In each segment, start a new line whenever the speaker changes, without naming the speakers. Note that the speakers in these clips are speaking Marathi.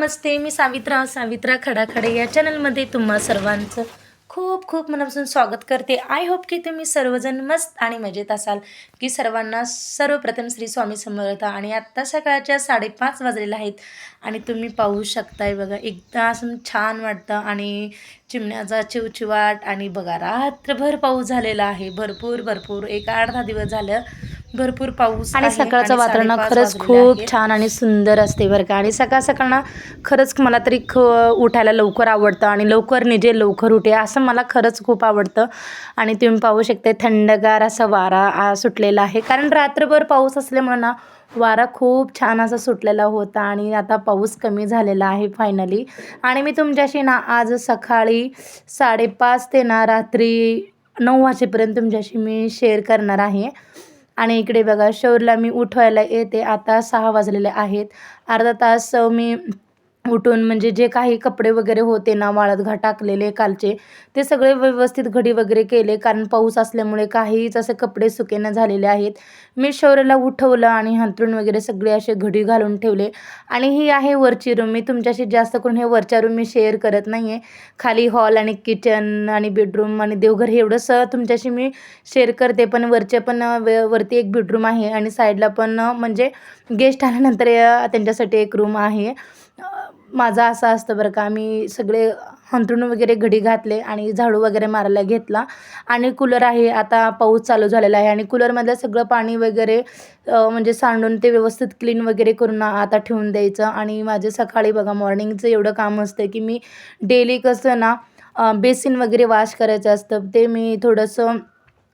नमस्ते मी सावित्रा सावित्रा खडाखडे. या चॅनलमध्ये तुम्हा सर्वांचं खूप खूप मनापासून स्वागत करते. आय होप की तुम्ही सर्वजण मस्त आणि मजेत असाल की सर्वांना सर्वप्रथम श्री स्वामी समर्थ आणि आत्ता सकाळच्या साडेपाच वाजलेल्या आहेत आणि तुम्ही पाहू शकताय बघा एकदा असं छान वाटतं आणि चिमण्याचा चिवचिवाट आणि बघा रात्रभर पाऊस झालेला आहे. भरपूर भरपूर एक आठ दहा दिवस झालं भरपूर पाऊस
आणि सकाळचं वातावरण खरंच खूप. छान आणि सुंदर असते बरं का. आणि सकाळ सकाळ ना खरंच मला तरी ख उठायला लवकर आवडतं आणि लवकर निजे लवकर उठे असं मला खरंच खूप आवडतं. आणि तुम्ही पाहू शकता थंडगार असा वारा सुटलेला आहे. कारण रात्रभर पाऊस असल्यामुळे ना वारा खूप छान असा सुटलेला होता आणि आता पाऊस कमी झालेला आहे फायनली. आणि मी तुमच्याशी ना आज सकाळी साडेपाच ते ना रात्री नऊ वाजेपर्यंत तुमच्याशी मी शेअर करणार आहे. आणि इकडे बघा शौरला मी उठवायला येते. आता सहा वाजलेले आहेत. अर्धा तास मी उठून म्हणजे जे काही कपडे वगैरे होते ना वाळत घा टाकलेले कालचे ते सगळे व्यवस्थित घडी वगैरे केले. कारण पाऊस असल्यामुळे काहीच असे कपडे सुकेनं झालेले आहेत. मी शौर्याला उठवलं आणि हंतरून वगैरे सगळे असे घडी घालून ठेवले. आणि ही आहे वरची रूम मी तुमच्याशी जास्त करून हे वरच्या रूम मी शेअर करत नाही आहे खाली हॉल आणि किचन आणि बेडरूम आणि देवघर हे एवढंच तुमच्याशी मी शेअर करते. पण वरचे पण वे- वरती एक बेडरूम आहे आणि साईडला पण म्हणजे गेस्ट आल्यानंतर त्यांच्यासाठी एक रूम आहे. माझं असं असतं बरं का मी सगळे हंतरून वगैरे घडी घातले आणि झाडू वगैरे मारायला घेतला. आणि कूलर आहे आता पाऊस चालू झालेला आहे आणि कूलरमधलं सगळं पाणी वगैरे म्हणजे सांडून ते व्यवस्थित क्लीन वगैरे करून आता ठेवून द्यायचं. आणि माझे सकाळी बघा मॉर्निंगचं एवढं काम असतं की मी डेली कसं ना बेसिन वगैरे वॉश करायचं असतं. ते मी थोडंसं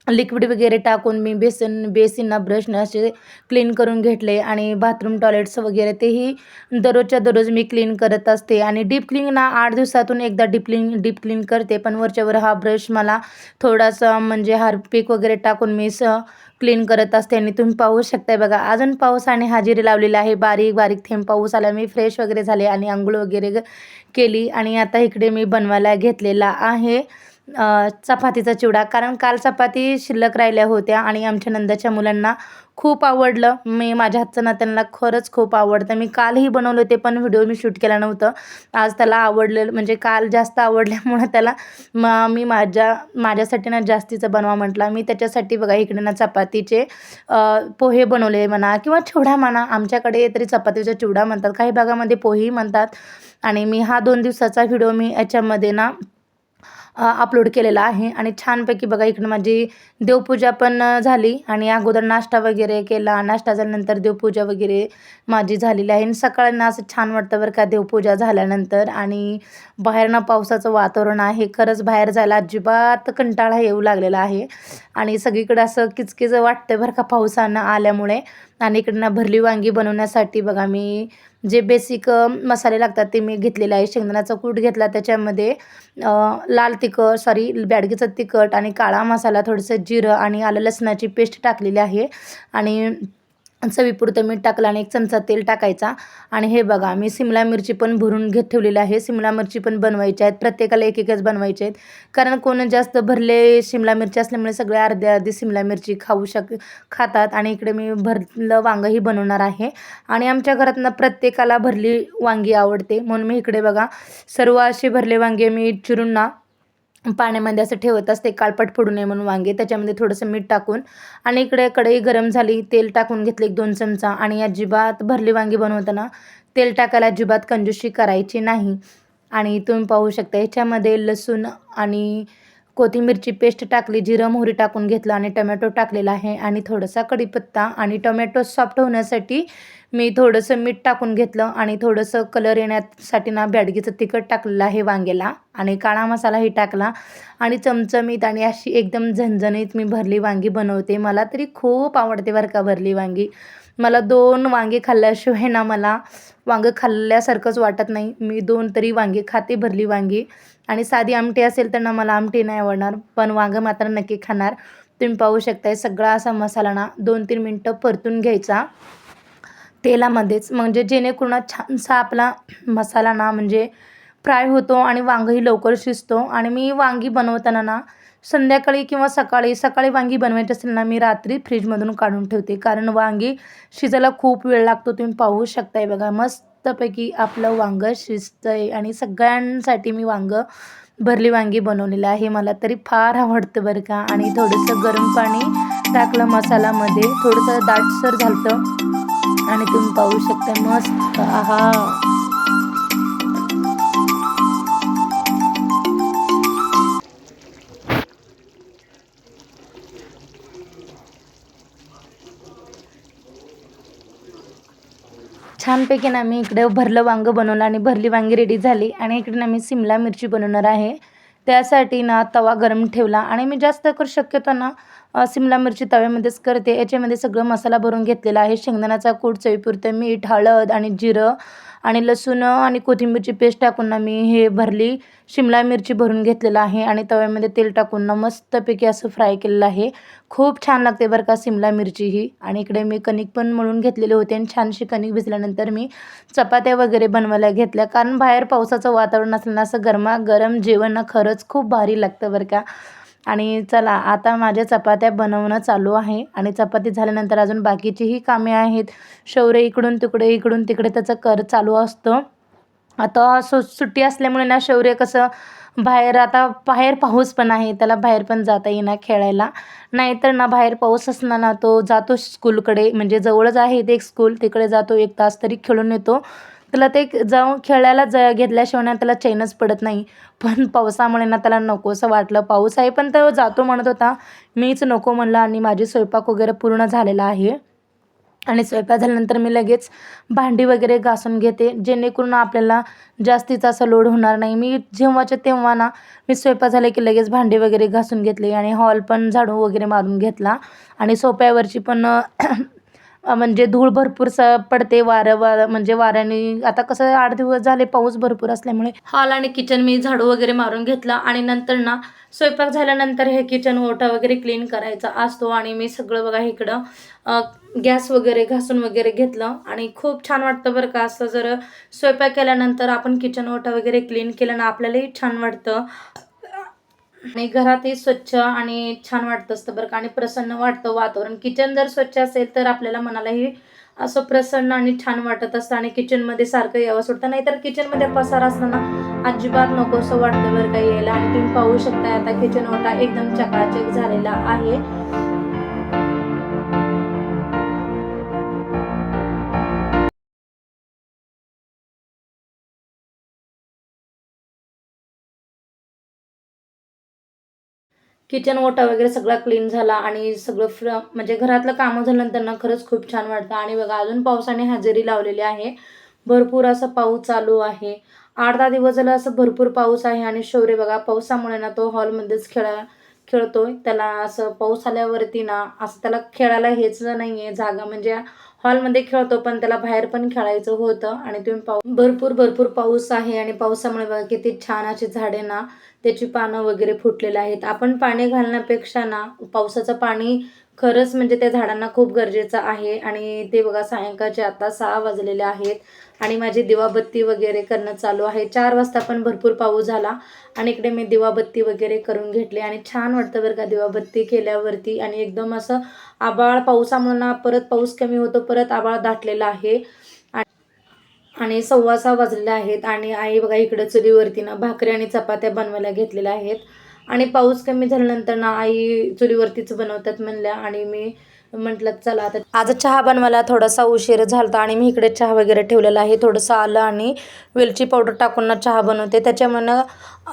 लिक्विड वगैरे टाकून मी बेसन बेसिनना ब्रशनं असे क्लीन करून घेतले आणि बाथरूम टॉयलेट्स वगैरे तेही दररोजच्या दररोज मी क्लीन करत असते आणि डीप क्लीन ना आठ दिवसातून एकदा डीप क्लीन डीप क्लीन करते. पण वरच्यावर हा ब्रश मला थोडासा म्हणजे हार्पिक वगैरे टाकून मी स क्लीन करत असते. आणि तुम्ही पाहू शकताय बघा अजून पावसाने हजेरी लावलेली आहे. बारीक बारीक थेंब पाऊस आला मी फ्रेश वगैरे झाले आणि आंघोळ वगैरे केली आणि आता इकडे मी बनवायला घेतलेला आहे. चपातीचा चिवडा. कारण काल चपाती शिल्लक राहिल्या होत्या आणि आमच्या नंदाच्या मुलांना खूप आवडलं. मी माझ्या हातचं ना त्यांना खरंच खूप आवडतं. मी कालही बनवलं ते पण व्हिडिओ मी शूट केला नव्हतं. आज त्याला आवडलेलं म्हणजे काल जास्त आवडल्यामुळं त्याला म मी माझ्या माझ्यासाठी ना जास्तीचं बनवा म्हटला. मी त्याच्यासाठी बघा इकडे ना चपातीचे पोहे बनवले म्हणा किंवा चिवडा म्हणा. आमच्याकडे तरी चपातीचा चिवडा म्हणतात. काही भागामध्ये पोहेही म्हणतात. आणि मी हा दोन दिवसाचा व्हिडिओ मी याच्यामध्ये ना अपलोड केलेला आहे. आणि छानपैकी बघा इकडं माझी देवपूजा पण झाली. आणि अगोदर नाश्ता वगैरे केला. नाश्ता झाल्यानंतर देवपूजा वगैरे माझी झालेली आहे. आणि सकाळना असं छान वाटतं बरं का देवपूजा झाल्यानंतर. आणि बाहेरनं पावसाचं वातावरण आहे. खरंच बाहेर जायला अजिबात कंटाळा येऊ लागलेला आहे. आणि सगळीकडे असं किचकिच वाटतं बरं का पावसानं आल्यामुळे. आणि इकडनं भरली वांगी बनवण्यासाठी बघा मी जे बेसिक मसाले लागतात ते मी घेतलेले आहे. शेंगदाण्याचा कूट घेतला त्याच्यामध्ये लाल तिखट सॉरी बॅडगीचं तिखट आणि काळा मसाला थोडंसं जिरं आणि आलं लसणाची पेस्ट टाकलेली आहे. आणि चवीपुरतं मीठ टाकलं आणि एक चमचा तेल टाकायचा. आणि हे बघा मी सिमला मिरची पण भरून घेत ठेवलेली आहे. सिमला मिरची पण बनवायची आहेत. प्रत्येकाला एक एकच बनवायचे आहेत. कारण कोण जास्त भरले शिमला मिरची असल्यामुळे सगळे अर्धे अर्धी सिमला मिरची खाऊ शक खातात. आणि इकडे मी भरलं वांगंही बनवणार आहे. आणि आमच्या घरातनं प्रत्येकाला भरली वांगी आवडते. म्हणून मी इकडे बघा सर्व असे भरले वांगे मी चिरून ना पाण्यामध्ये असं ठेवत असते काळपट पडू नये म्हणून वांगे. त्याच्यामध्ये थोडंसं मीठ टाकून आणि इकडे कढई गरम झाली तेल टाकून घेतले एक दोन चमचा आणि अजिबात भरली वांगी बनवताना तेल टाकायला अजिबात कंजूशी करायची नाही. आणि तुम्ही पाहू शकता ह्याच्यामध्ये लसूण आणि कोथिंबीरची पेस्ट टाकली जिरं मोहरी टाकून घेतलं आणि टोमॅटो टाकलेला आहे. आणि थोडासा कढीपत्ता आणि टोमॅटो सॉफ्ट होण्यासाठी मी थोडंसं मीठ टाकून घेतलं आणि थोडंसं कलर येण्यासाठी ना बॅडगीचं तिखट टाकलेलं आहे वांग्याला. आणि काळा मसालाही टाकला. आणि चमचमीत आणि अशी एकदम झणझणीत मी भरली वांगी बनवते. मला तरी खूप आवडते बरं का भरली वांगी. मला दोन वांगे खाल्ल्याशिवाय ना मला वांगं खाल्ल्यासारखंच वाटत नाही. मी दोन तरी वांगे खाते भरली वांगी. आणि साधी आमटी असेल तर ना मला आमटी नाही आवडणार. पण वांगं मात्र नक्की खाणार. तुम्ही पाहू शकताय सगळा असा मसाला ना दोन तीन मिनटं परतून घ्यायचा तेलामध्येच. म्हणजे जेणेकरून छानसा आपला मसाला ना म्हणजे फ्राय होतो आणि वांगंही लवकर शिजतो. आणि मी वांगी बनवताना ना संध्याकाळी किंवा सकाळी सकाळी वांगी बनवायची असेल ना मी रात्री फ्रीजमधून काढून ठेवते. कारण वांगी शिजायला खूप वेळ लागतो तुम्ही पाहू शकताय बघा. मस्तपैकी आपलं वांगं शिजतं आहे आणि सगळ्यांसाठी मी वांगं भरली वांगी बनवलेलं आहे. मला तरी फार आवडतं बरं का. आणि थोडंसं गरम पाणी टाकलं मसाल्यामध्ये. थोडंसं दाटसर झालं आणि तुम्ही पाहू शकता मस्त. आहा. छानपैकी ना मी इकडे भरलं वांगं बनवलं आणि भरली वांगी रेडी झाली. आणि इकडे ना मी सिमला मिरची बनवणार आहे. त्यासाठी ना तवा गरम ठेवला आणि मी जास्त करू शक्यतो ना सिमला मिरची तव्यामध्येच करते. याच्यामध्ये सगळं मसाला भरून घेतलेला आहे. शेंगदाण्याचा कूट चवीपुरतं मीठ हळद आणि जिरं आणि लसूण आणि कोथिंबीरची पेस्ट टाकून ना मी हे भरली. शिमला मिरची भरून घेतलेलं आहे आणि तव्यामध्ये तेल टाकून ना मस्तपैकी असं फ्राय केलेलं आहे. खूप छान लागते बरं का शिमला मिरची ही. आणि इकडे मी कणिक पण मळून घेतलेले होते आणि छानशी कणिक भिजल्यानंतर मी चपात्या वगैरे बनवायला घेतल्या. कारण बाहेर पावसाचं वातावरण असलं ना असं गरमा गरम जेवण ना खरंच खूप भारी लागतं बरं का. आणि चला आता माझ्या चपात्या बनवणं चालू आहे आणि चपाती झाल्यानंतर अजून बाकीचीही कामे आहेत. शौर्य इकडून तिकडे इकडून तिकडे त्याचं कर चालू असतं. आता सु सुट्टी असल्यामुळे ना शौर्य कसं बाहेर आता बाहेर पाऊस पण आहे त्याला बाहेर पण जाता येईना खेळायला. नाहीतर ना बाहेर पाऊस असणार ना तो जातो स्कूलकडे म्हणजे जवळच आहे ते एक स्कूल तिकडे जातो एक तास तरी खेळून येतो. त्याला ते जाऊन खेळायला ज घेतल्याशिवाय ना त्याला चैनच पडत नाही. पण पावसामुळे ना त्याला नको असं वाटलं. पाऊस आहे पण तो जातो म्हणत होता. मीच नको म्हणलं आणि माझी स्वयंपाक वगैरे पूर्ण झालेला आहे. आणि स्वयंपाक झाल्यानंतर मी लगेच भांडी वगैरे घासून घेते. जेणेकरून आपल्याला जास्तीचा असा लोड होणार नाही. मी जेव्हाच्या तेव्हा ना मी स्वयंपाक झाले की लगेच भांडी वगैरे घासून घेतली आणि हॉल पण झाडू वगैरे मारून घेतला. आणि सोप्यावरची पण म्हणजे धूळ भरपूर स पडते वारं वारं म्हणजे वाऱ्याने. आता कसं आठ दिवस झाले पाऊस भरपूर असल्यामुळे. हॉल आणि किचन मी झाडू वगैरे मारून घेतला आणि नंतर ना स्वयंपाक झाल्यानंतर हे किचन ओटा वगैरे क्लीन करायचा असतो आणि मी सगळं बघा इकडं गॅस वगैरे घासून वगैरे घेतलं आणि खूप छान वाटतं बरं का. असं जर स्वयंपाक केल्यानंतर आपण किचन ओटा वगैरे क्लीन केलं ना आपल्यालाही छान वाटतं. आणि घरातही स्वच्छ आणि छान वाटत असतं बरं का. आणि प्रसन्न वाटतं वातावरण. किचन जर स्वच्छ असेल तर आपल्याला मनालाही असं प्रसन्न आणि छान वाटत असतं. आणि किचनमध्ये सारखं यावं सोडतं. नाहीतर किचनमध्ये पसार असलं ना अजिबात नको असं वाटतं बरं का यायला. आणि तुम्ही पाहू शकता आता किचन ओटा एकदम चकाचक झालेला आहे. किचन ओटा वगैरे सगळा क्लीन झाला आणि सगळं फ्र म्हणजे घरातलं कामं झाल्यानंतर ना खरंच खूप छान वाटतं. आणि बघा अजून पावसाने हजेरी लावलेली आहे. भरपूर असा पाऊस चालू आहे. आठ दहा दिवस झाला असं भरपूर पाऊस आहे आणि शौर्य बघा पावसामुळे ना तो हॉलमध्येच खेळा खेळतोय. त्याला असं पाऊस आल्यावरती ना असं त्याला खेळायला हेच नाही आहे जागा. म्हणजे हॉलमध्ये खेळतो पण त्याला बाहेर पण खेळायचं होतं आणि तुम्ही पाऊ भरपूर भरपूर पाऊस आहे आणि पावसामुळे बघा किती छान अशी झाडे ना त्याची पानं वगैरे फुटलेली आहेत. आपण पाणी घालण्यापेक्षा ना पावसाचं पाणी खरंच म्हणजे त्या झाडांना खूप गरजेचं आहे. आणि ते बघा सायंकाळचे आता सहा वाजलेले आहेत आणि माझी दिवाबत्ती वगैरे करणं चालू आहे. चार वाजता पण भरपूर पाऊस झाला आणि इकडे मी दिवाबत्ती वगैरे करून घेतली आणि छान वाटतं बरं का दिवाबत्ती केल्यावरती. आणि एकदम असं आबाळ पावसामुळे ना परत पाऊस कमी होतो परत आबाळ दाटलेला आहे. आणि सव्वा सहा वाजलेले आहेत आणि आई बघा इकडे चुलीवरती ना भाकरी आणि चपात्या बनवायला घेतलेल्या आहेत. आणि पाऊस कमी झाल्यानंतर ना आई चुलीवरतीच बनवतात म्हणल्या आणि मी म्हटलं चला आता आज चहा बनवायला थोडासा उशीर झाला आणि मी इकडे चहा वगैरे ठेवलेला आहे. थोडंसं आलं आणि वेलची पावडर टाकून ना चहा बनवते. त्याच्यामुळं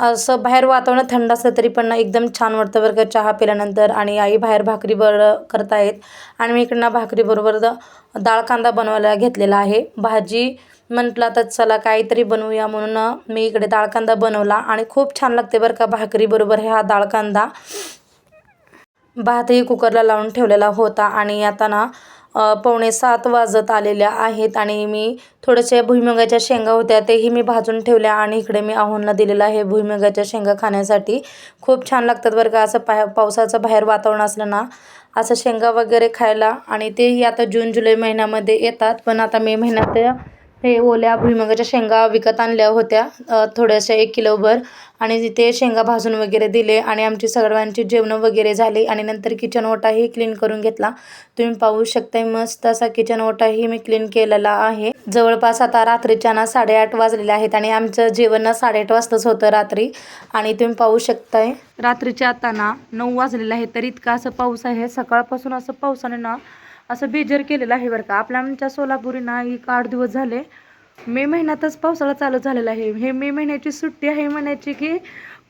असं बाहेर वातावरण थंड असलं तरी पण ना एकदम छान वाटतं बरं का चहा पिल्यानंतर. आणि आई बाहेर भाकरी बरं करतायत. आणि मी इकडनं भाकरीबरोबर दाळ डाळ कांदा बनवायला घेतलेला आहे. भाजी म्हटलं तर चला काहीतरी बनवूया म्हणून मी इकडे दाळकांदा बनवला आणि खूप छान लागते बरं का भाकरीबरोबर हा दाळकांदा. भातही कुकरला लावून ठेवलेला होता आणि आता ना पावणे सात वाजत आलेल्या आहेत आणि मी थोडेसे भुईमुगाच्या शेंगा होत्या तेही मी भाजून ठेवल्या आणि इकडे मी आव्हानला दिलेलं आहे भुईमुगाच्या शेंगा खाण्यासाठी. खूप छान लागतात बरं का असं पा पावसाचं बाहेर वातावरण असलं ना असं शेंगा वगैरे खायला आणि तेही आता जून जुलै महिन्यामध्ये येतात. पण आता मे महिन्यात हे ओल्या भुईमुगाच्या शेंगा विकत आणल्या होत्या. थोड्याशा एक किलोभर आणि तिथे शेंगा भाजून वगैरे दिले आणि आमची सर्वांची जेवणं वगैरे झाली. आणि नंतर किचन ओटाही क्लीन करून घेतला. तुम्ही पाहू शकताय मस्त असा किचन ओटाही मी क्लीन केलेला आहे. जवळपास आता रात्रीच्या ना साडेआठ वाजलेले आहेत आणि आमचं जेवण ना साडेआठ वाजताच होतं रात्री. आणि तुम्ही पाहू शकताय रात्रीच्या आता ना नऊ वाजलेलं आहे तर इतका असं पाऊस आहे. सकाळपासून असं पावसाने ना असं बेजर केलेलं आहे बरं का. आपल्या आमच्या सोलापुरी ना एक आठ दिवस झाले. मे महिन्यातच पावसाळा चालू झालेला आहे. हे मे महिन्याची सुट्टी आहे म्हणायची की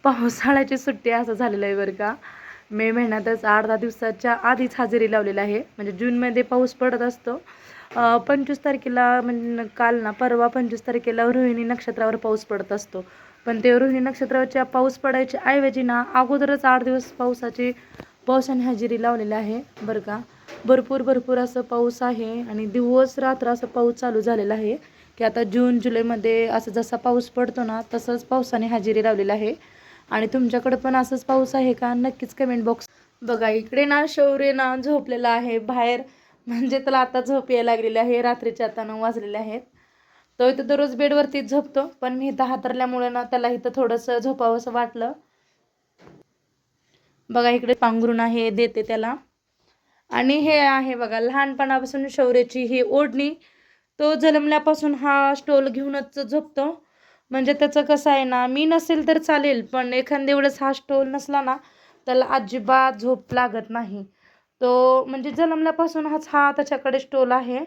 पावसाळ्याची सुट्टी असं झालेलं आहे बरं का. मे महिन्यातच आठ दहा दिवसाच्या आधीच हजेरी लावलेला आहे. म्हणजे जूनमध्ये पाऊस पडत असतो. पंचवीस तारखेला म्हणजे काल ना परवा पंचवीस तारखेला रोहिणी नक्षत्रावर पाऊस पडत असतो. पण ते रोहिणी नक्षत्रावरच्या पाऊस पडायच्या ऐवजी ना अगोदरच आठ दिवस पावसाची पावसाने हजेरी लावलेली आहे बरं का. भरपूर भरपूर असं पाऊस आहे आणि दिवस रात्र असं पाऊस चालू झालेला आहे की आता जून जुलैमध्ये असं जसा पाऊस पडतो ना तसंच पावसाने हजेरी लावलेली आहे. आणि तुमच्याकडे पण असंच पाऊस आहे का? नक्कीच कमेंट बॉक्स बघा. इकडे ना शौर्य ना झोपलेला आहे. बाहेर म्हणजे त्याला आता झोप यायला लागलेली आहे. रात्रीचे आता नऊ वाजलेले आहेत. तो इथं दररोज बेडवरतीच झोपतो. पण मी इथं हातरल्यामुळे ना त्याला इथं थोडंसं झोपावंसं वाटलं. बघा इकडे पांघरून आहे. देते त्याला. आणि हे आहे बघा लहानपणापासून शौर्याची ही ओढणी. तो जन्मल्यापासून हा स्टोल घेऊनच झोपतो. म्हणजे त्याचं कसं आहे ना मी नसेल तर चालेल पण एखाद्या वेळेस हा स्टोल नसला ना त्याला अजिबात झोप लागत नाही. तो म्हणजे जन्मल्यापासून हाच हा त्याच्याकडे स्टोल आहे.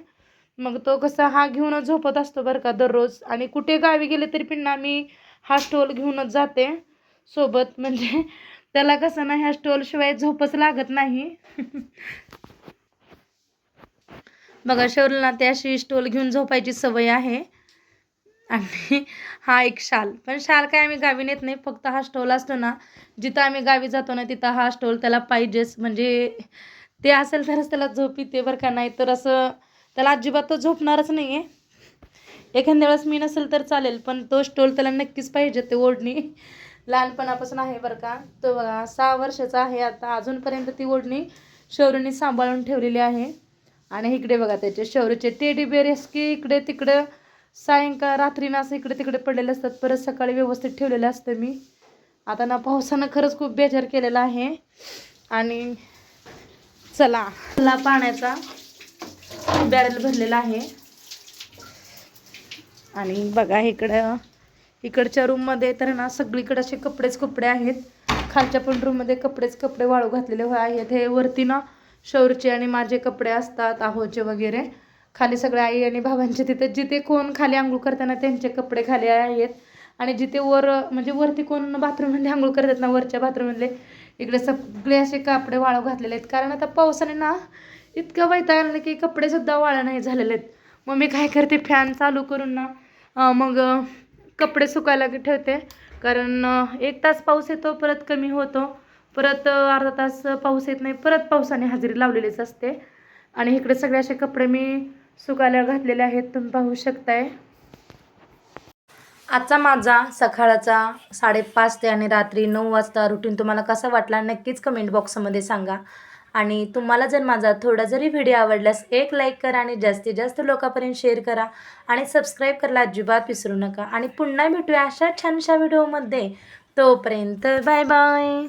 मग तो कसा हा घेऊनच झोपत असतो बरं का दररोज. आणि कुठे गावी गेले तरी पण ना मी हा स्टोल घेऊनच जाते. सोबत म्हणजे त्याला कसं ना ह्या स्टोलशिवाय झोपच लागत नाही. बघा शौरला ते अशी स्टोल घेऊन झोपायची सवय आहे. आणि हा एक शाल. पण शाल काय आम्ही गावी नेत नाही फक्त हा स्टोल असतो ना जिथं आम्ही गावी जातो ना तिथं हा स्टोल त्याला पाहिजेच. म्हणजे ते असेल तरच त्याला झोप येते बरं का नाही तर असं त्याला अजिबात तो झोपणारच नाही आहे एखाद्या वेळेस मी नसेल तर चालेल पण तो स्टोल त्याला नक्कीच पाहिजे ते ओढणी. लहानपणापासून आहे बरं का. तो बघा सहा वर्षाचा आहे आता. अजूनपर्यंत ती ओढणी शौर्यने सांभाळून ठेवलेली आहे. आणि इकडे बघा त्याचे शौर्यचे टेडी बेरेस की इकडे तिकडं सायंकाळ रात्रीनं असं इकडे तिकडे पडलेले असतात. परत सकाळी व्यवस्थित ठेवलेलं असतं मी. आता ना पावसानं खरंच खूप बेजार केलेला आहे. आणि चला चला पाण्याचा बॅरल भरलेला आहे. आणि बघा इकडं इकडच्या रूममध्ये तर ना सगळीकडे असे कपडेच कपडे आहेत. खालच्या पण रूममध्ये कपडेच कपडे वाळू घातलेले आहेत. हे वरती ना शौरचे आणि माझे कपडे असतात आहोचे वगैरे. खाली सगळे आई आणि भावांचे तिथे जिथे कोण खाली आंघोळ करताना त्यांचे कपडे खाली आहेत. आणि जिथे वर म्हणजे वरती कोण बाथरूममध्ये आंघोळ करतात ना वरच्या बाथरूममधले इकडे सगळे असे कपडे वाळू घातलेले आहेत. कारण आता पावसाने ना इतकं वैताग आलं की कपडेसुद्धा वाळा नाही झालेले आहेत. मग मी काय करते फॅन चालू करून ना मग कपडे सुकायला ठेवते. कारण एक तास पाऊस येतो परत कमी होतो. परत अर्धा तास पाऊस येत नाही परत पावसाने हजेरी लावलेलीच असते. आणि इकडे सगळे असे कपडे मी सुकायला घातलेले आहेत तुम्ही पाहू शकताय. आजचा माझा सकाळचा साडेपाच ते आणि रात्री नऊ वाजता रुटीन तुम्हाला कसा वाटला नक्कीच कमेंट बॉक्समध्ये सांगा. आणि तुम्हाला जर माझा थोडा जरी व्हिडिओ आवडल्यास एक लाईक करा आणि जास्तीत जास्त लोकांपर्यंत शेअर करा आणि सबस्क्राईब करायला अजिबात विसरू नका. आणि पुन्हा भेटूया अशा छानशा व्हिडिओमध्ये तोपर्यंत बाय बाय